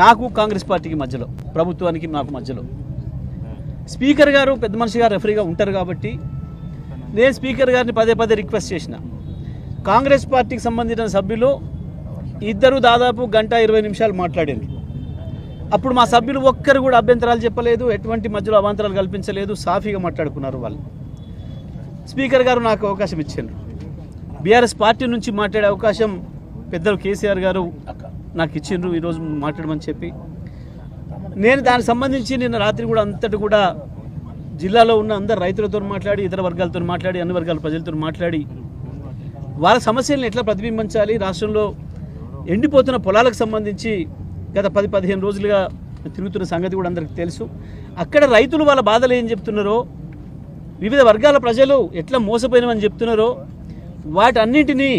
నాకు కాంగ్రెస్ పార్టీకి మధ్యలో ప్రభుత్వానికి నాకు మధ్యలో. స్పీకర్ గారు పెద్ద మనిషిగా రెఫరీగా ఉంటారు కాబట్టి నేను స్పీకర్ గారిని పదే పదే రిక్వెస్ట్ చేసిన. కాంగ్రెస్ పార్టీకి సంబంధించిన సభ్యులు ఇద్దరు దాదాపు గంట ఇరవై నిమిషాలు మాట్లాడారు. అప్పుడు మా సభ్యులు ఒక్కరు కూడా అభ్యంతరాలు చెప్పలేదు ఎటువంటి మధ్యలో అవాంతరాలు కల్పించలేదు సాఫీగా మాట్లాడుకున్నారు వాళ్ళు. స్పీకర్ గారు నాకు అవకాశం ఇచ్చారు. బీఆర్ఎస్ పార్టీ నుంచి మాట్లాడే అవకాశం పెద్దలు కేసీఆర్ గారు నాకు ఇచ్చిండ్రు ఈరోజు మాట్లాడమని చెప్పి. నేను దానికి సంబంధించి నిన్న రాత్రి కూడా అంతటి కూడా జిల్లాలో ఉన్న అందరు రైతులతో మాట్లాడి ఇతర వర్గాలతో మాట్లాడి అన్ని వర్గాల ప్రజలతో మాట్లాడి వాళ్ళ సమస్యలను ఎట్లా ప్రతిబింబించాలి? రాష్ట్రంలో ఎండిపోతున్న పొలాలకు సంబంధించి గత పది పదిహేను రోజులుగా తిరుగుతున్న సంగతి కూడా అందరికీ తెలుసు. అక్కడ రైతులు వాళ్ళ బాధలు ఏం చెప్తున్నారో వివిధ వర్గాల ప్రజలు ఎట్లా మోసపోయినామని చెప్తున్నారో వాటన్నింటినీ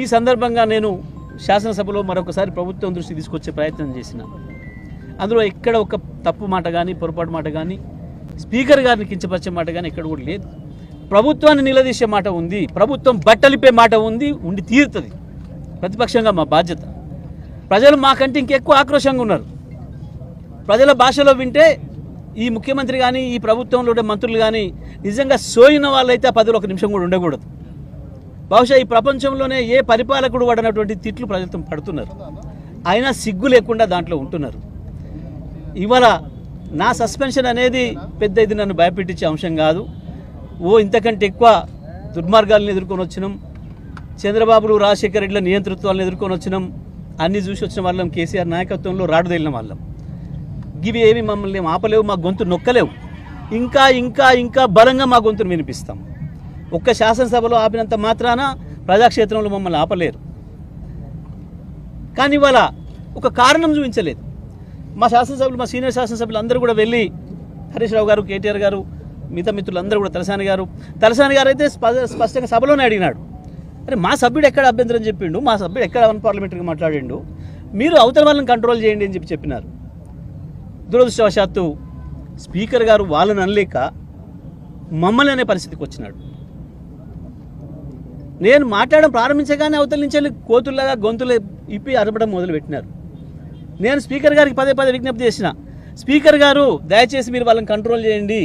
ఈ సందర్భంగా నేను శాసనసభలో మరొకసారి ప్రభుత్వం దృష్టి తీసుకొచ్చే ప్రయత్నం చేసిన. అందులో ఎక్కడ ఒక తప్పు మాట కానీ పొరపాటు మాట కానీ స్పీకర్ గారిని కించపరిచే మాట కానీ ఎక్కడ కూడా లేదు. ప్రభుత్వాన్ని నిలదీసే మాట ఉంది ప్రభుత్వం బట్టలిపే మాట ఉంది ఉండి తీరుతుంది. ప్రతిపక్షంగా మా బాధ్యత. ప్రజలు మాకంటే ఇంకెక్కువ ఆక్రోషంగా ఉన్నారు. ప్రజల భాషలో వింటే ఈ ముఖ్యమంత్రి కానీ ఈ ప్రభుత్వంలో ఉండే మంత్రులు కానీ నిజంగా సోయిన వాళ్ళైతే ఆ పదవిలో ఒక నిమిషం కూడా ఉండకూడదు. బహుశా ఈ ప్రపంచంలోనే ఏ పరిపాలకుడు పడినటువంటి తిట్లు ప్రజలతో పడుతున్నారు? అయినా సిగ్గు లేకుండా దాంట్లో ఉంటున్నారు. ఇవాళ నా సస్పెన్షన్ అనేది పెద్ద ఇది నన్ను భయపెట్టించే అంశం కాదు. ఓ ఇంతకంటే ఎక్కువ దుర్మార్గాలను ఎదుర్కొని వచ్చినాం. చంద్రబాబులు రాజశేఖర రెడ్డిల నియంతృత్వాలను ఎదుర్కొని వచ్చినాం. అన్ని చూసి వచ్చిన వాళ్ళం కేసీఆర్ నాయకత్వంలో రాడుదేలిన వాళ్ళం. ఇవి ఏమి మమ్మల్ని ఆపలేవు మా గొంతు నొక్కలేవు. ఇంకా ఇంకా ఇంకా బలంగా మా గొంతును వినిపిస్తాం. ఒక్క శాసనసభలో ఆపినంత మాత్రాన ప్రజాక్షేత్రంలో మమ్మల్ని ఆపలేరు. కానీ ఇవాళ ఒక కారణం చూపించలేదు. మా శాసనసభ్యులు మా సీనియర్ శాసనసభ్యులు అందరూ కూడా వెళ్ళి హరీష్ రావు గారు కేటీఆర్ గారు మిగతా మిత్రులందరూ కూడా తలసాని గారు తలసాని గారు అయితే స్ప- స్పష్టంగా సభలోనే అడిగినాడు. అరే మా సభ్యుడు ఎక్కడ అభ్యంతరం చెప్పిండు? మా సభ్యుడు ఎక్కడ అన్ పార్లమెంటరీగా మాట్లాడిండు? మీరు అవతల వాళ్ళని కంట్రోల్ చేయండి అని చెప్పి చెప్పినారు. దురదృష్టవశాత్తు స్పీకర్ గారు వాళ్ళని అనలేక మమ్మల్ని అనే పరిస్థితికి వచ్చినాడు. నేను మాట్లాడడం ప్రారంభించగానే అవతల నుంచి వెళ్ళి కోతుల్లాగా గొంతులు ఇప్పి అరపడం మొదలుపెట్టినారు. నేను స్పీకర్ గారికి పదే పదే విజ్ఞప్తి చేసిన స్పీకర్ గారు దయచేసి మీరు వాళ్ళని కంట్రోల్ చేయండి.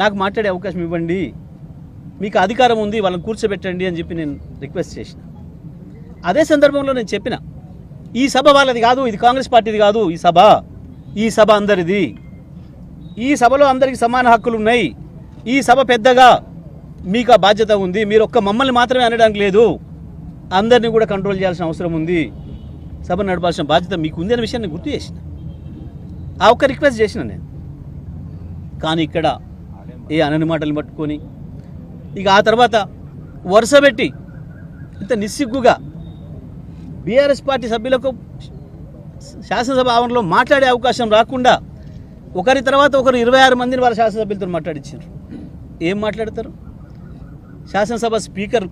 నాకు మాట్లాడే అవకాశం ఇవ్వండి. మీకు అధికారం ఉంది వాళ్ళని కూర్చోబెట్టండి అని చెప్పి నేను రిక్వెస్ట్ చేసిన. అదే సందర్భంలో నేను చెప్పిన ఈ సభ వాళ్ళది కాదు ఇది కాంగ్రెస్ పార్టీది కాదు ఈ సభ ఈ సభ అందరిది. ఈ సభలో అందరికీ సమాన హక్కులు ఉన్నాయి. ఈ సభ పెద్దగా మీకు ఆ బాధ్యత ఉంది. మీరు ఒక్క మమ్మల్ని మాత్రమే అనడానికి లేదు. అందరినీ కూడా కంట్రోల్ చేయాల్సిన అవసరం ఉంది. సభ నడపాల్సిన బాధ్యత మీకు ఉంది అనే విషయాన్ని గుర్తు చేసిన. ఆ ఒక్క రిక్వెస్ట్ చేసిన నేను. కానీ ఇక్కడ ఏ అనని మాటలు పట్టుకొని ఇక ఆ తర్వాత వరుస పెట్టి ఇంత నిస్సిగ్గుగా బీఆర్ఎస్ పార్టీ సభ్యులకు శాసనసభ ఆవరణలో మాట్లాడే అవకాశం రాకుండా ఒకరి తర్వాత ఒకరు ఇరవై ఆరు మందిని వాళ్ళ శాసనసభ్యులతో మాట్లాడించారు ఏం మాట్లాడతారు? శాసనసభ స్పీకర్